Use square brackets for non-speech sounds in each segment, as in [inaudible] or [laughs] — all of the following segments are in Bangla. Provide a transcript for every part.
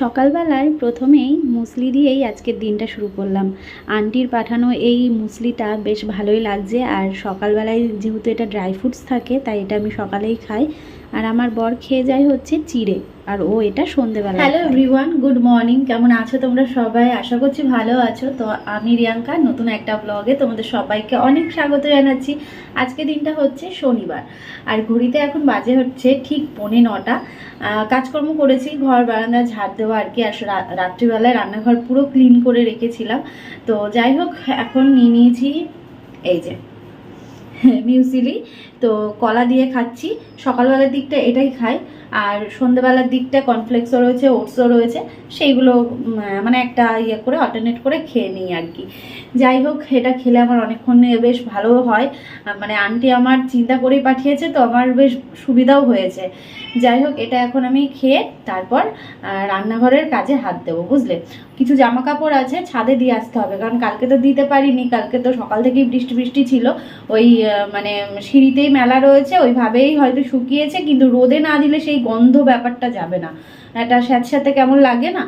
সকালবেলায় প্রথমেই মুসলি দিয়েই আজকের দিনটা শুরু করলাম। আন্টির পাঠানো এই মুসলিটা বেশ ভালোই লাগছে, আর সকালবেলায় যেহেতু এটা ড্রাই ফ্রুটস থাকে, তাই এটা আমি সকালেই খাই। আর আমার বর খেয়ে যায় হচ্ছে চিড়ে। আর ও এটা সন্ধেবেলা হ্যালো এভরিওয়ান গুড মর্নিং কেমন আছো তোমরা সবাই? আশা করছি ভালো আছো। তো আমি রিয়াঙ্কা নতুন একটা ব্লগে তোমাদের সবাইকে অনেক স্বাগত জানাচ্ছি। আজকে দিনটা হচ্ছে শনিবার। আর ঘড়িতে এখন বাজে হচ্ছে ঠিক পৌনে নটা। কাজকর্ম করেছি ঘর বারান্দা ঝাড় দেওয়া আর কি। আর রাত্রিবেলায় রান্নাঘর পুরো ক্লিন করে রেখেছিলাম। তো যাই হোক এখন নিয়ে নিয়েছি এই যে [laughs] মিউসিলি তো কলা দিয়ে খাচ্ছি। সকালবেলার দিকটা এটাই খাই। আর সন্ধ্যেবেলার দিকটা কর্নফ্লেক্সও রয়েছে, ওটসও রয়েছে। সেইগুলো মানে একটা ইয়ে করে অল্টারনেট করে খেয়ে নিই আর কি। যাই হোক, এটা খেলে আমার অনেকক্ষণ বেশ ভালো হয়। মানে আন্টি আমার চিন্তা করেই পাঠিয়েছে, তো আমার বেশ সুবিধাও হয়েছে। যাই হোক, এটা এখন আমি খেয়ে তারপর রান্নাঘরের কাজে হাত দেবো, বুঝলে? কিছু জামা কাপড় আছে, ছাদে দিয়ে আসতে হবে। কারণ কালকে তো দিতে পারিনি, কালকে তো সকাল থেকেই বৃষ্টি বৃষ্টি ছিল। ওই মানে মানে সিঁড়িতেই মেলা রয়েছে, ওইভাবেই হয়তো শুকিয়েছে, কিন্তু রোদে না দিলে সেই গন্ধ ব্যাপারটা যাবে না। একটা স্যাঁতস্যাঁতে কেমন লাগে না?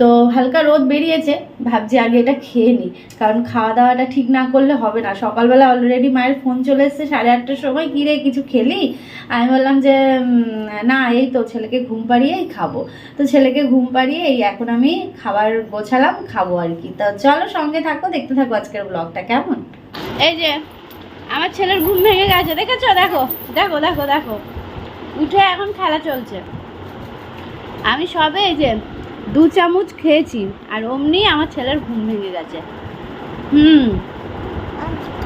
তো হালকা রোদ বেরিয়েছে, ভাবছি আগে এটা খেয়ে নিই। কারণ খাওয়া দাওয়াটা ঠিক না করলে হবে না। সকালবেলা অলরেডি মায়ের ফোন চলে এসছে, সাড়ে আটটার সময় কিরে কিছু খেলি? আমি বললাম যে না, এই তো ছেলেকে ঘুম পাড়িয়েই খাব। তো ছেলেকে ঘুম পাড়িয়ে এই এখন আমি খাবার গোছালাম, খাব আর কি। তো চলো সঙ্গে থাকো, দেখতে থাকো আজকের ব্লগটা কেমন? এই যে আমার ছেলের ঘুম ভেঙে গেছে, দেখেছ? দেখো দেখো দেখো দেখো। উঠে এখন খেলা চলছে। আমি সবে এই যে দু চামচ খেয়েছি, আর অমনি আমার ছেলের ঘুম ভেঙে গেছে। হুম।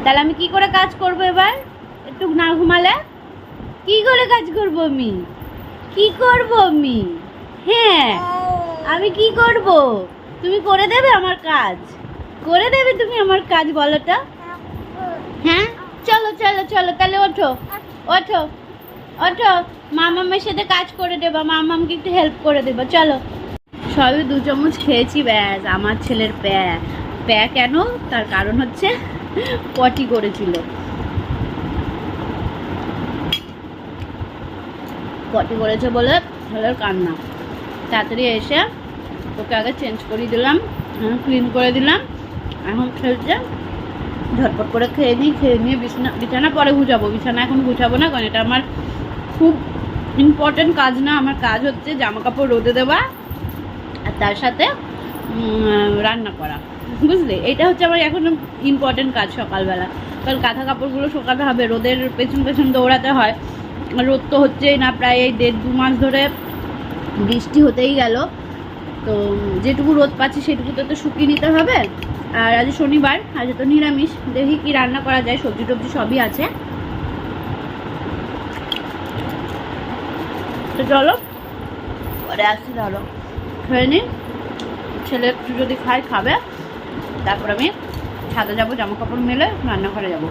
তাহলে আমি কি করে কাজ করব এবার? একটু না ঘুমালে? কি করে কাজ করব আমি? কি করব আমি? হ্যাঁ আমি কি করব? তুমি করে দেবে আমার কাজ? করে দেবে তুমি আমার কাজ বলোটা? হ্যাঁ? চলো চলো চলো তাহলে ওঠো। ওঠো ওঠো। মামামের সাথে কাজ করে দেবা মামামকে একটু হেল্প করে দেবা চলো। সবই দু চামচ খেয়েছি ব্যাস আমার ছেলের প্যা প্যা কেন? তার কারণ হচ্ছে পটি করেছিল। পটি করেছে বলে ছেলের কান্না। তাড়াতাড়ি এসে ওকে আগে চেঞ্জ করিয়ে দিলাম ক্লিন করে দিলাম এখন খেলছে। ঝটপট করে খেয়ে নিই, খেয়ে নিয়ে বিছানা বিছানা পরে গুছাবো। বিছানা এখন গুছাবো না, কারণ এটা আমার খুব ইম্পর্টেন্ট কাজ না। আমার কাজ হচ্ছে জামা কাপড় রোদে দেওয়া আর তার সাথে রান্না করা। বুঝলে? এটা হচ্ছে আমার এখন ইম্পর্টেন্ট কাজ সকালবেলা। কারণ কাঁথা কাপড়গুলো শুকাতে হবে। রোদের পেছন পেছন দৌড়াতে হয়। রোদ তো হচ্ছেই না, প্রায় এই দেড় দু মাস ধরে বৃষ্টি হতেই গেল। তো যেটুকু রোদ পাচ্ছি, সেটুকুতে তো শুকিয়ে নিতে হবে। আর আজ শনিবার, আজ তো নিরামিষ। দেখি কি রান্না করা যায়, সবজি টবজি সবই আছে। তো চলো, পরে আসছি ধরো। খেয়ে নিন ছেলে একটু যদি খায়, খাবে। তারপর আমি ছাদে যাব জামা কাপড় মেলে রান্না রান্নাঘরে যাব।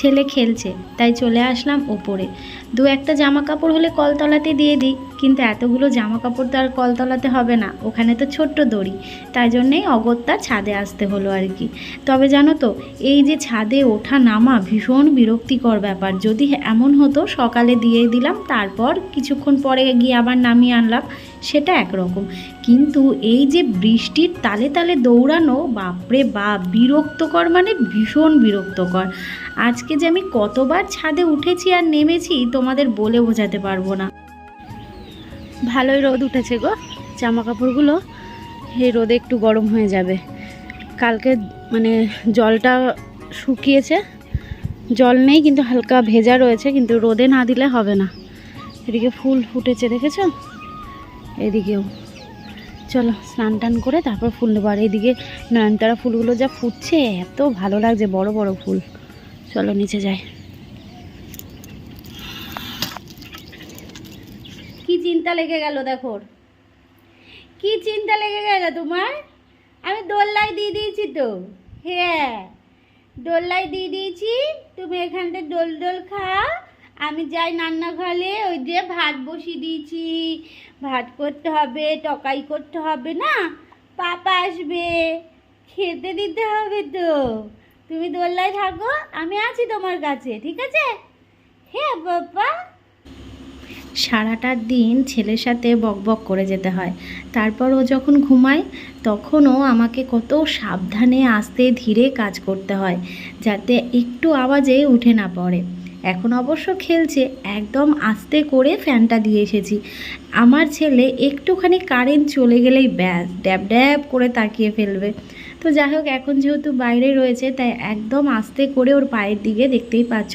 ছেলে খেলছে, তাই চলে আসলাম ওপরে। দু একটা জামা কাপড় হলে কলতলাতে দিয়ে দিই, কিন্তু এতগুলো জামা কাপড় তো আর কলতলাতে হবে না, ওখানে তো ছোট্ট দড়ি। তাই জন্যেই অগত্যা ছাদে আসতে হলো আর কি। তবে জানো তো, এই যে ছাদে ওঠা নামা ভীষণ বিরক্তিকর ব্যাপার। যদি এমন হতো, সকালে দিয়ে দিলাম, তারপর কিছুক্ষণ পরে গিয়ে আবার নামিয়ে আনলাম, সেটা একরকম। কিন্তু এই যে বৃষ্টির তালে তালে দৌড়ানো, বাপরে বাপ, বিরক্তকর মানে ভীষণ বিরক্তকর। আজকে যে আমি কতবার ছাদে উঠেছি আর নেমেছি, তোমাদের বলে বোঝাতে পারব না। ভালোই রোদ উঠেছে গো জামা কাপড়গুলো এই রোদে একটু গরম হয়ে যাবে। কালকে মানে জলটা শুকিয়েছে। জল নেই কিন্তু হালকা ভেজা রয়েছে, কিন্তু রোদে না দিলে হবে না। এদিকে ফুল ফুটেছে, দেখেছ? এদিকেও। চলো, স্নান টান করে তারপর ফুল নেব। আর এইদিকে নয়নতারা ফুলগুলো যা ফুটছে, এত ভালো লাগছে, বড় বড় ফুল। চলো, নিচে যাই। কি চিন্তা লেগে গেল দেখো কি চিন্তা লেগে গেল তোমার? আমি দোল্লাই দিয়ে দিয়েছি তো। হ্যাঁ দোল্লাই দিয়ে দিয়েছি। তুমি এখানটা দোল দোল খাও। আমি যাই রান্নাঘরে, ওই যে ভাত বসিয়ে দিয়েছি। ভাত করতে হবে টকাই করতে হবে না? পাপা আসবে। খেতে দিতে হবে তো। তুমি দোল্লায় থাকো, আমি আছি তোমার কাছে, ঠিক আছে? হ্যাঁ বাবা সারাটা দিন ছেলের সাথে বকবক করে যেতে হয়। তারপর ও যখন ঘুমায় তখনও আমাকে কত সাবধানে আস্তে ধীরে কাজ করতে হয়, যাতে একটু আওয়াজে উঠে না পড়ে। এখন অবশ্য খেলছে, একদম আস্তে করে ফ্যানটা দিয়ে এসেছি। আমার ছেলে একটুখানি কারেন্ট চলে গেলেই ব্যাস, ড্যাব ড্যাব করে তাকিয়ে ফেলবে। তো যাই হোক, এখন যেহেতু বাইরে রয়েছে, তাই একদম আস্তে করে ওর পায়ের দিকে দেখতেই পাচ্ছ।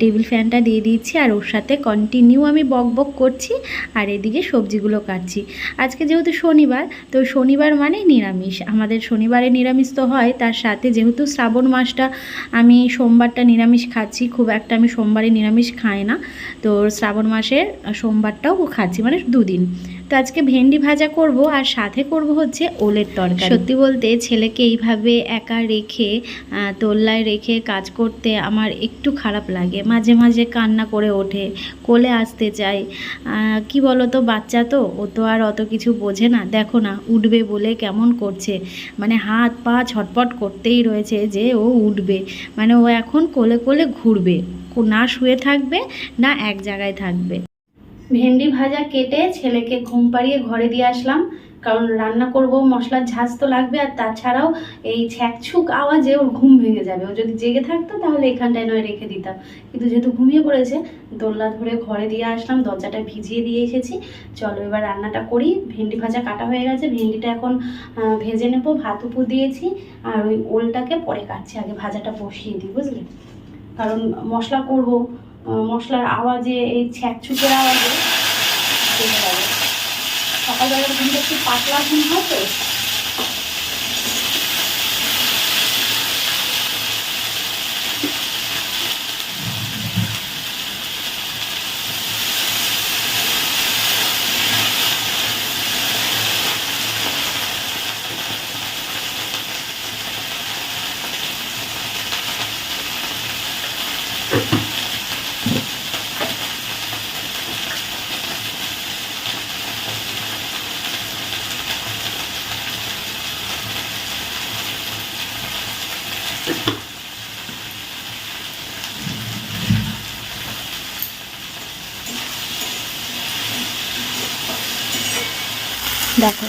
টেবিল ফ্যানটা দিয়ে দিচ্ছি আর ওর সাথে কন্টিনিউ আমি বক বক করছি আর এদিকে সবজিগুলো কাটছি। আজকে যেহেতু শনিবার, তো শনিবার মানে নিরামিষ। আমাদের শনিবারে নিরামিষ তো হয়, তার সাথে যেহেতু শ্রাবণ মাসটা আমি সোমবারটা নিরামিষ খাচ্ছি, খুব একটা আমি সোমবারে নিরামিষ খাই না। তো শ্রাবণ মাসের সোমবারটাও খাচ্ছি মানে দুদিন। তো আজকে ভেন্ডি ভাজা করব আর সাথে করব হচ্ছে ওলের তরকারি। সত্যি বলতে ছেলেকে এইভাবে একা রেখে তোল্লায় রেখে কাজ করতে আমার একটু খারাপ লাগে। মাঝে মাঝে কান্না করে ওঠে, কোলে আসতে চাই কি বলো তো বাচ্চা তো, ও তো আর অত কিছু বোঝে না। দেখো না, উঠবে বলে কেমন করছে। মানে হাত পা ছটপট করতেই রয়েছে যে ও উঠবে। মানে ও এখন কোলে কোলে ঘুরবে। না শুয়ে থাকবে, না এক জায়গায় থাকবে। ভেন্ডি ভাজা কেটে ছেলেকে ঘুম পাড়িয়ে ঘরে দিয়ে আসলাম। কারণ রান্না করব, মশলার ঝাঁজ তো লাগবে, আর তাছাড়াও এই ছ্যাকছুক আওয়াজে ওর ঘুম ভেঙে যাবে। ও যদি জেগে থাকতো, তাহলে এখানটায় নয় রেখে দিতাম। কিন্তু যেহেতু ঘুমিয়ে পড়েছে দোল্লা ধরে ঘরে দিয়ে আসলাম, দরজাটা ভিজিয়ে দিয়ে এসেছি। চলো এবার রান্নাটা করি। ভেন্ডি ভাজা কাটা হয়ে গেছে। ভেন্ডিটা এখন ভেজে নেব। ভাত উপর দিয়েছি। আর ওই ওলটাকে পরে কাটছি। আগে ভাজাটা বসিয়ে দিই, বুঝলে? কারণ মশলা করব মশলার আওয়াজে এই ছ্যাকছুকের আওয়াজে সকালবেলা ঘুমটা একটু পাতলা ঘুম হয় তো? দেখো,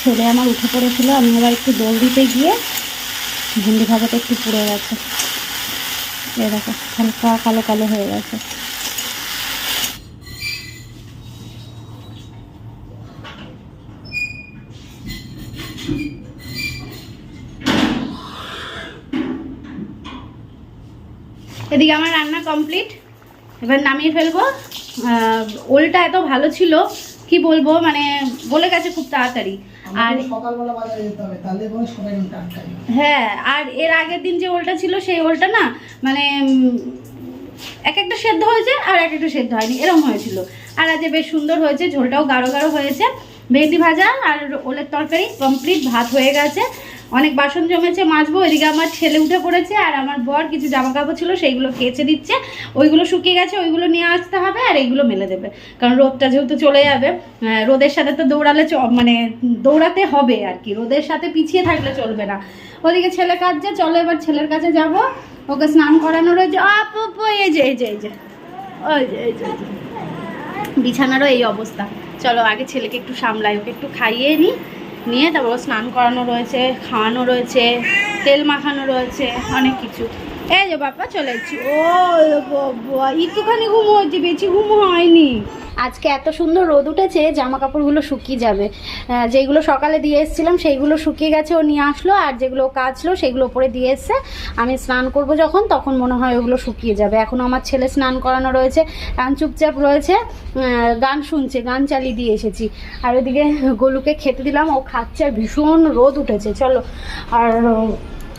ছেলে আমার উঠে পড়েছিল, আমি আবার একটু দৌড় দিতে গিয়ে ভেন্ডি ভাজাটা একটু পুড়ে গেছে। এ দেখো হালকা কালো কালো হয়ে গেছে। এদিকে আমার রান্না কমপ্লিট। এবার নামিয়ে ফেলব। ওলটা এত ভালো ছিল কি বলব মানে বলে গেছে খুব তাড়াতাড়ি। আর সকালবেলা বাজারে যেতে হবে তাহলে কোনো হ্যাঁ আর এর আগের দিন যে ওলটা ছিল সেই ওলটা না মানে এক একটা সেদ্ধ হয়েছে আর এক একটা সেদ্ধ হয়নি এরকম হয়েছিল। আর আজ বেশ সুন্দর হয়েছে ঝোলটাও গাঢ় গাঢ় হয়েছে। ভেন্ডি ভাজা আর ওলের তরকারি কমপ্লিট ভাত হয়ে গেছে। অনেক বাসন জমেছে, মাজবো, এদিকে আমার ছেলে উঠে পড়েছে আর আমার বর কিছু জামা কাপড় ছিল, সেইগুলো কেচে দিচ্ছে। ওইগুলো শুকিয়ে গেছে, ওইগুলো নিয়ে আসতে হবে আর এইগুলো মেলে দেবে। কারণ রোদটা যেহেতু চলে যাবে রোদের সাথে তো দৌড়ালে মানে দৌড়াতে হবে আর কি, রোদের সাথে পিছিয়ে থাকলে চলবে না। ওদিকে ছেলে কাঁদছে, চলো এবার ছেলের কাছে যাব। ওকে স্নান করানো রয়েছে। আপ এই যে এই যে ওই যে, এই যে। বিছানারও এই অবস্থা। চলো আগে ছেলেকে একটু সামলাই, ওকে একটু খাইয়ে নিই নিয়ে তারপর স্নান করানো রয়েছে খাওয়ানো রয়েছে তেল মাখানো রয়েছে অনেক কিছু। এই যে বাবা চলে ও বাবা, একটুখানি ঘুম বেশি ঘুম হয়নি। আজকে এত সুন্দর রোদ উঠেছে জামা কাপড়গুলো শুকিয়ে যাবে। যেগুলো সকালে দিয়ে এসেছিলাম সেইগুলো শুকিয়ে গেছে ও নিয়ে আসলো আর যেগুলো কাচলো সেগুলো উপরে দিয়ে এসছে। আমি স্নান করব যখন তখন মনে হয় ওগুলো শুকিয়ে যাবে। এখন আমার ছেলে স্নান করানো রয়েছে কান চুপচাপ রয়েছে গান শুনছে গান চালিয়ে দিয়ে এসেছি। আর ওইদিকে গোলুকে খেতে দিলাম ও খাচ্ছে ভীষণ রোদ উঠেছে চলো। আর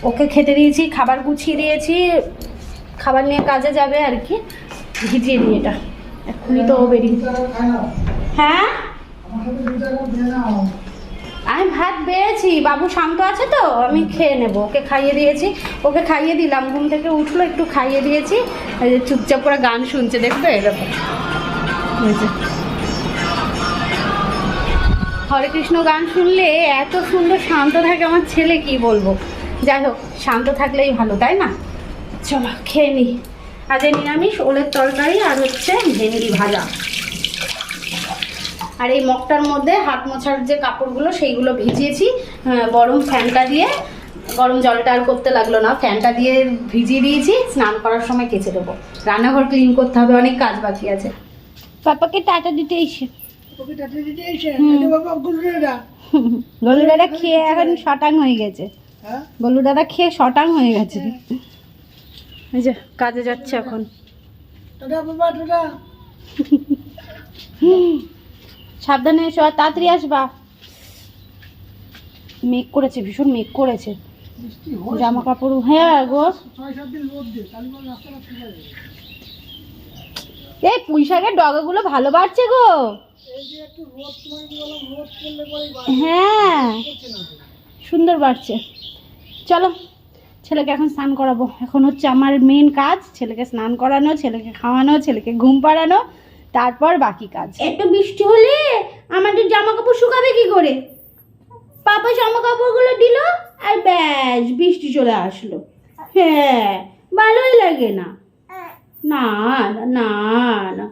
ওকে খেতে দিয়েছি, খাবার গুছিয়ে দিয়েছি, খাবার নিয়ে কাজে যাবে আর কি। ভিজিয়ে দিই এটা। এক্ষুনি তো বেরিয়ে হ্যাঁ? আমি ভাত বেড়েছি, বাবু শান্ত আছে তো, আমি খেয়ে নেব। ওকে খাইয়ে দিয়েছি, ওকে খাইয়ে দিলাম। ঘুম থেকে উঠল, একটু খাইয়ে দিয়েছি। চুপচাপ করে গান শুনছে, দেখবে? এরকম হরে কৃষ্ণ গান শুনলে এত সুন্দর শান্ত থাকে, আমার ছেলে কি বলব? যাই হোক শান্ত থাকলেই ভালো তাই না? চলো খেয়ে নিই আজ এই নিরামিষ ওলের তরকারি আর হচ্ছে ভেন্ডি ভাজা। আর এই মগটার মধ্যে হাত মোছার যে কাপড়গুলো সেইগুলো ভিজিয়েছি। গরম ফ্যানটা দিয়ে গরম জলটা আর করতে লাগল না। ফ্যানটা দিয়ে ভিজিয়ে দিয়েছি স্নান করার সময় কেচে দেবো। রান্নাঘর ক্লিন করতে হবে অনেক কাজ বাকি আছে। পাপাকে টাটা দিতে এসে। ওকে টাটা দিতে এসে। বাবা দাদা [laughs] খেয়ে এখন শটাং হয়ে গেছে। হ্যাঁ গলু দাদা খেয়ে শটাং হয়ে গেছে। এই যে কাজে যাচ্ছে এখন। সাবধানে এসো আর তাড়াতাড়ি আসবা। মেঘ করেছে ভীষণ মেঘ করেছে। জামা কাপড় হ্যাঁ গো। এই পুঁই শাকের ডগাগুলো ভালো বাড়ছে গো। হ্যাঁ। সুন্দর বাড়ছে। চলো ছেলেকে এখন স্নান করাবো। এখন হচ্ছে আমার মেন কাজ ছেলেকে স্নান করানো ছেলেকে খাওয়ানো ছেলেকে ঘুম পাড়ানো তারপর বাকি কাজ। একটু বৃষ্টি হলে আমাদের জামা কাপড় শুকাবে কি করে? পাপা জামা কাপড়গুলো দিল আর ব্যাস বৃষ্টি চলে আসলো। হ্যাঁ ভালোই লাগে না। না না, না।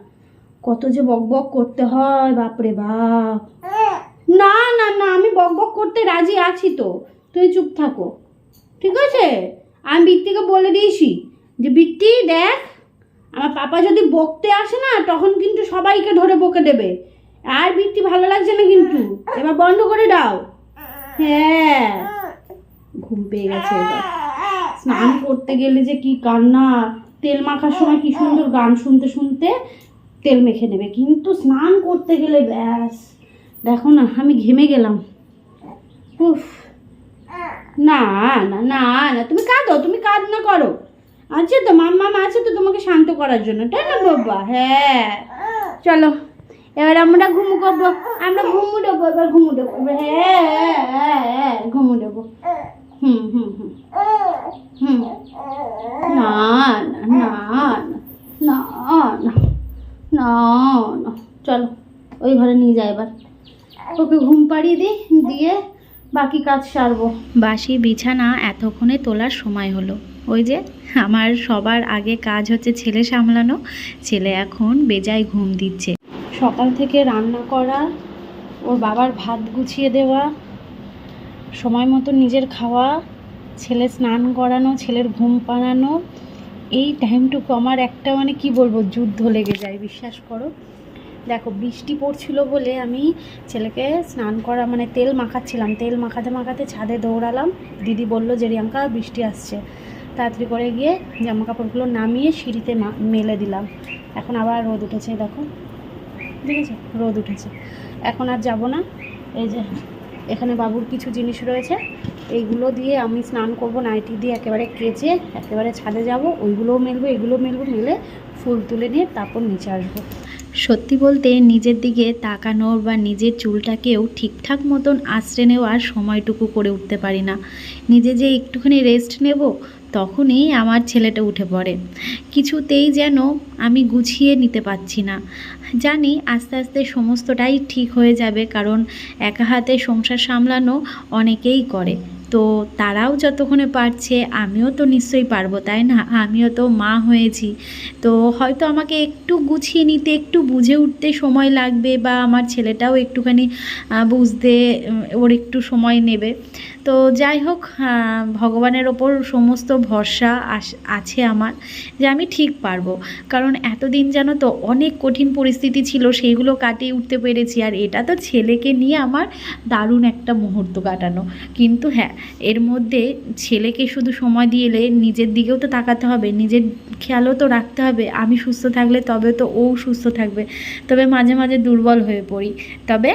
কত যে বক বক করতে হয় বাপরে বাপ। না না না আমি বক বক করতে রাজি আছি তো। তুই চুপ থাকো। ঠিক আছে? আমি বৃত্তিকে বলে দিয়েছি যে, বৃত্তি, দেখ, আমার পাপা যদি বকতে আসে না, তখন কিন্তু সবাইকে ধরে বকে দেবে। আর বৃত্তি ভালো লাগছে না কিন্তু। এবার বন্ধ করে দাও। হ্যাঁ। ঘুম পেয়ে গেছে এবার। স্নান করতে গেলে যে কি কান্না। তেল মাখার সময় কি সুন্দর গান শুনতে শুনতে তেল মেখে নেবে। কিন্তু স্নান করতে গেলে ব্যাস। দেখো না, আমি ঘেমে গেলাম। উফ। না না না না, তুমি কাঁদো, তুমি কাঁদনা করো। আছে তো, মাম্মা আছে তো তোমাকে শান্ত করার জন্য, তাই না বাবা? হ্যাঁ। চলো, এবার আমরা ঘুমু করব, আমরা ঘুমু দেবো, এবার ঘুমু দেবো হ্যাঁ হ্যাঁ হ্যাঁ ঘুমু দেবো। হুম হুম হুম। হুম। না না না না না না না। চলো, ওই ঘরে নিয়ে যাই এবার। ওকে ঘুম পাড়িয়ে দিই, দিয়ে বাকি কাজ সারবো। বাসি বিছানা এতক্ষণে তোলার সময় হলো। ওই যে, আমার সবার আগে কাজ হচ্ছে ছেলে সামলানো। ছেলে এখন বেজায় ঘুম দিচ্ছে। সকাল থেকে রান্না করা, ওর বাবার ভাত গুছিয়ে দেওয়া, সময় মতো নিজের খাওয়া, ছেলে স্নান করানো, ছেলের ঘুম পাড়ানো, এই টাইমটুকু আমার একটা মানে কি বলব, যুদ্ধ লেগে যায়, বিশ্বাস করো। দেখো, বৃষ্টি পড়ছিল বলে আমি ছেলেকে স্নান করা মানে তেল মাখাচ্ছিলাম। তেল মাখাতে মাখাতে ছাদে দৌড়ালাম। দিদি বলল যে রিয়াঙ্কা বৃষ্টি আসছে। তাড়াতাড়ি করে গিয়ে জামা কাপড়গুলো নামিয়ে সিঁড়িতে মেলে দিলাম। এখন আবার রোদ উঠেছে, দেখো। দেখেছ? রোদ উঠেছে। এখন আর যাব না। এই যে, এখানে বাবুর কিছু জিনিস রয়েছে। এইগুলো দিয়ে আমি স্নান করব। নাইটি দিয়ে একেবারে কেচে, একেবারে ছাদে যাব। ওইগুলোও মেলবো এগুলো মেলবো। মেলে ফুল তুলে নিয়ে তারপর নিচে আসব। সত্যি বলতে নিজের দিকে তাকানোর বা নিজের চুলটাকেও ঠিকঠাক মতন আশ্রে নেওয়ার সময়টুকু করে উঠতে পারি না। নিজে যে একটুখানি রেস্ট নেব, তখনই আমার ছেলেটা উঠে পড়ে। কিছুতেই যেন আমি গুছিয়ে নিতে পারছি না। জানি আস্তে আস্তে সমস্তটাই ঠিক হয়ে যাবে, কারণ একা হাতে সংসার সামলানো অনেকেই করে। তো তারাও যতক্ষণে পারছে, আমিও তো নিশ্চয়ই পারব, তাই না? আমিও তো মা হয়েছি। তো হয়তো আমাকে একটু গুছিয়ে নিতে, একটু বুঝে উঠতে সময় লাগবে বা আমার ছেলেটাও একটুখানি বুঝতে ওর একটু সময় নেবে। তো যাই হোক ভগবানের ওপর সমস্ত ভরসা আছে আমার যে আমি ঠিক পারব। কারণ এতদিন যেন তো অনেক কঠিন পরিস্থিতি ছিল সেইগুলো কাটিয়ে উঠতে পেরেছি। আর এটা তো ছেলেকে নিয়ে আমার দারুণ একটা মুহূর্ত কাটানো। কিন্তু হ্যাঁ এর মধ্যে ছেলেকে শুধু সময় দিয়ে এলে নিজের দিকেও তো তাকাতে হবে, নিজের খেয়ালও তো রাখতে হবে। আমি সুস্থ থাকলে তবে তো ও সুস্থ থাকবে। তবে মাঝে মাঝে দুর্বল হয়ে পড়ি। তবে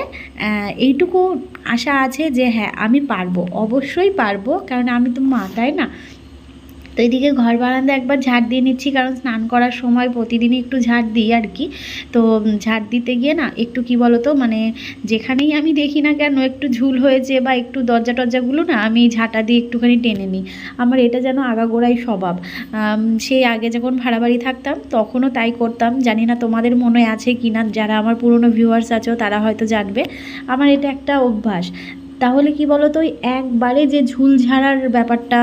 এইটুকু আশা আছে যে হ্যাঁ আমি পারব অবশ্যই পারব। কারণ আমি তো মা তাই না? তো এদিকে ঘর বারান্দা একবার ঝাড় দিয়ে নিচ্ছি, কারণ স্নান করার সময় প্রতিদিনই একটু ঝাড় দিই আর কি। তো ঝাড় দিতে গিয়ে না একটু কি বলো তো মানে যেখানেই আমি দেখি না কেন একটু ঝুল হয়েছে বা একটু দরজা টরজাগুলো না আমি ঝাঁটা দিয়ে একটুখানি টেনে নিই। আমার এটা যেন আগাগোড়াই স্বভাব। সেই আগে যখন ভাড়া বাড়ি থাকতাম, তখনও তাই করতাম। জানি না তোমাদের মনে আছে কি না যারা আমার পুরনো ভিউয়ার্স আছো তারা হয়তো জানবে। আমার এটা একটা অভ্যাস। তাহলে কি বলো তো একবারে যে ঝুল ঝাড়ার ব্যাপারটা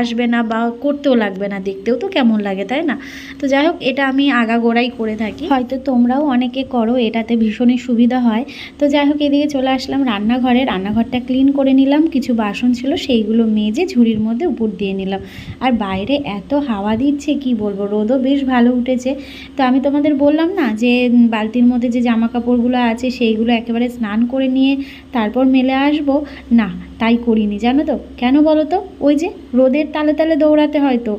আসবে না বা করতেও লাগবে না, দেখতেও তো কেমন লাগে, তাই না? তো যাই হোক, এটা আমি আগাগোড়াই করে থাকি। হয়তো তোমরাও অনেকে করো, এটাতে ভীষণই সুবিধা হয়। তো যাই হোক, এদিকে চলে আসলাম রান্নাঘরে। রান্নাঘরটা ক্লিন করে নিলাম, কিছু বাসন ছিল, সেইগুলো মেজে ঝুড়ির মধ্যে উপর দিয়ে নিলাম। আর বাইরে এত হাওয়া দিচ্ছে, কি বলব, রোদও বেশ ভালো উঠেছে। তো আমি তোমাদের বললাম না যে, বালতির মধ্যে যে জামা কাপড়গুলো আছে, সেইগুলো একেবারে স্নান করে নিয়ে তারপর মেলে আসব? না, তাই করিনি, জানো তো। কেন বলো তো? ওই যে রোদের তালে তালে দৌড়াতে হয়তো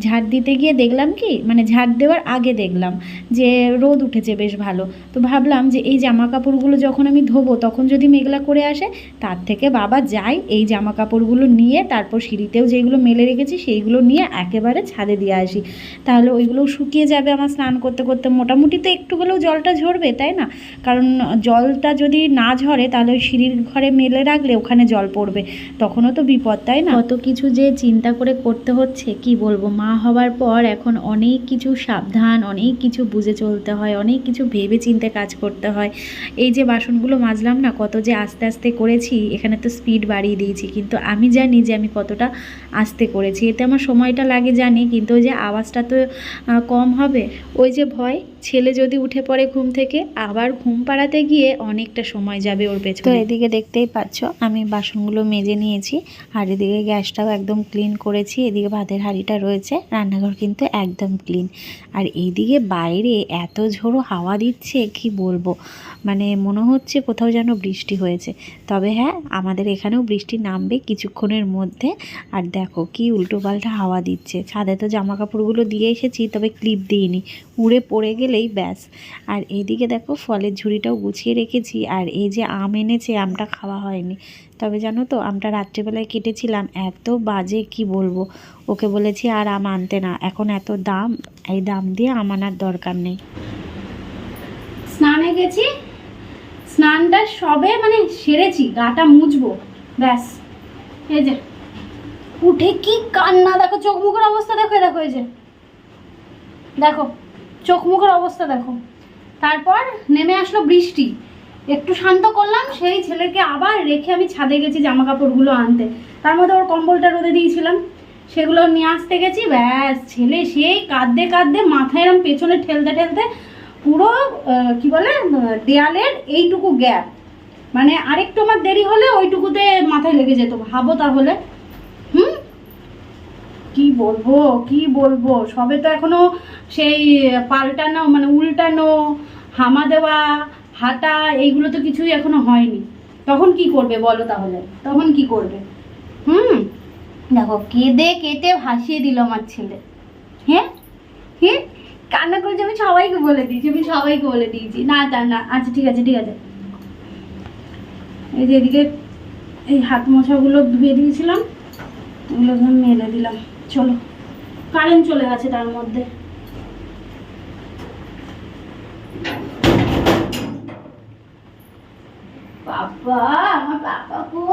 ঝাড় দিতে গিয়ে দেখলাম কি? মানে ঝাড় দেওয়ার আগে দেখলাম যে রোদ উঠেছে বেশ ভালো। তো ভাবলাম যে এই জামা কাপড়গুলো যখন আমি ধোবো, তখন যদি মেঘলা করে আসে, তার থেকে বাবা যাই এই জামা কাপড়গুলো নিয়ে, তারপর সিঁড়িতেও যেগুলো মেলে রেখেছি, সেইগুলো নিয়ে একেবারে ছাদে দিয়ে আসি। তাহলে ওইগুলোও শুকিয়ে যাবে আমার স্নান করতে করতে। মোটামুটি তো একটু হলেও জলটা ঝরবে, তাই না? কারণ জলটা যদি না ঝরে, তাহলে ওই সিঁড়ির ঘরে মেলে রাখলে ওখানে জল পড়বে, তখনও তো বিপদ, তাই না? কত কিছু যে চিন্তা করে করতে হচ্ছে, কি বলব? মা হওয়ার পর এখন অনেক কিছু সাবধান, অনেক কিছু বুঝে চলতে হয়, অনেক কিছু ভেবে চিন্তে কাজ করতে হয়। এই যে বাসনগুলো মাজলাম না, কত যে আস্তে আস্তে করেছি, এখানে তো স্পিড বাড়িয়ে দিয়েছি, কিন্তু আমি জানি যে আমি কতটা আস্তে করেছি। এতে আমার সময়টা লাগে জানি, কিন্তু ওই যে আওয়াজটা তো কম হবে। ওই যে ভয় ছেলে যদি উঠে পড়ে ঘুম থেকে আবার ঘুম পাড়াতে গিয়ে অনেকটা সময় যাবে ওর পেছনে। তো এদিকে দেখতেই পাচ্ছ আমি বাসনগুলো মেজে নিয়েছি আর এদিকে গ্যাসটাও একদম ক্লিন করেছি এদিকে ভাতের হাঁড়িটা রয়েছে রান্নাঘর কিন্তু একদম ক্লিন। আর এইদিকে বাইরে এত ঝোড়ো হাওয়া দিচ্ছে কি বলব? মানে মনে হচ্ছে কোথাও যেন বৃষ্টি হয়েছে। তবে হ্যাঁ আমাদের এখানেও বৃষ্টি নামবে কিছুক্ষণের মধ্যে। আর দেখো কি উল্টোপাল্টা হাওয়া দিচ্ছে। ছাদে তো জামা কাপড়গুলো দিয়ে এসেছি তবে ক্লিপ দিইনি। উড়ে পড়ে গেলেই ব্যাস। আর এদিকে দেখো ফলের ঝুড়িটাও গুছিয়ে রেখেছি, আর এই যে আম এনেছে, আমটা খাওয়া হয়নি। তবে জানো তো, আমটা রাত্রেবেলায় কেটেছিলাম, এত বাজে কি বলব? ওকে বলেছি আর আম আনতে না, এখন এত দাম, এই দাম দিয়ে আম আনার দরকার নেই। স্নানে গেছি, স্নানটা সবে মানে সেরেছি, গাটা মুছবো, ব্যাস। এই যে, উঠে কি কান্না, দেখো চোখ মুখের অবস্থা, দেখো দেখো, এই যে। দেখো চোখ মুখের অবস্থা দেখো। তারপর নেমে আসলো বৃষ্টি। একটু শান্ত করলাম, সেই ছেলেকে আবার রেখে আমি ছাদে গেছি জামা কাপড়গুলো আনতে। তার মধ্যে ওর কম্বলটা রোদে দিয়েছিলাম। সেগুলো নিয়ে আসতে গেছি, ব্যাস, ছেলে সেই কাঁদতে কাঁদতে মাথায় এরম পেছনে ঠেলতে ঠেলতে পুরো কি বলে, দেয়ালের এইটুকু গ্যাপ। মানে আরেকটু আমার দেরি হলে ওইটুকুতে মাথায় লেগে যেত। ভাবো তাহলে। কি বলব কি বলব? সবে তো এখনও সেই পাল্টানো মানে উল্টানো, হামা দেওয়া, হাঁটা, এইগুলো তো কিছুই এখনও হয়নি। তখন কি করবে বলো তাহলে? তখন কি করবে? হুম? দেখো, কেঁদে কেটে ভাসিয়ে দিল আমার ছেলে। হ্যাঁ হ্যাঁ কান্না করেছে, আমি সবাইকে বলে দিয়েছি, আমি সবাইকে বলে দিয়েছি। না তা না আচ্ছা ঠিক আছে ঠিক আছে। এই যে এদিকে এই হাত মোছাগুলো ধুয়ে দিয়েছিলাম ধর মেলে দিলাম। চলো। কারেন্ট চলে গেছে তার মধ্যে। বাবা আমার বাবা গো।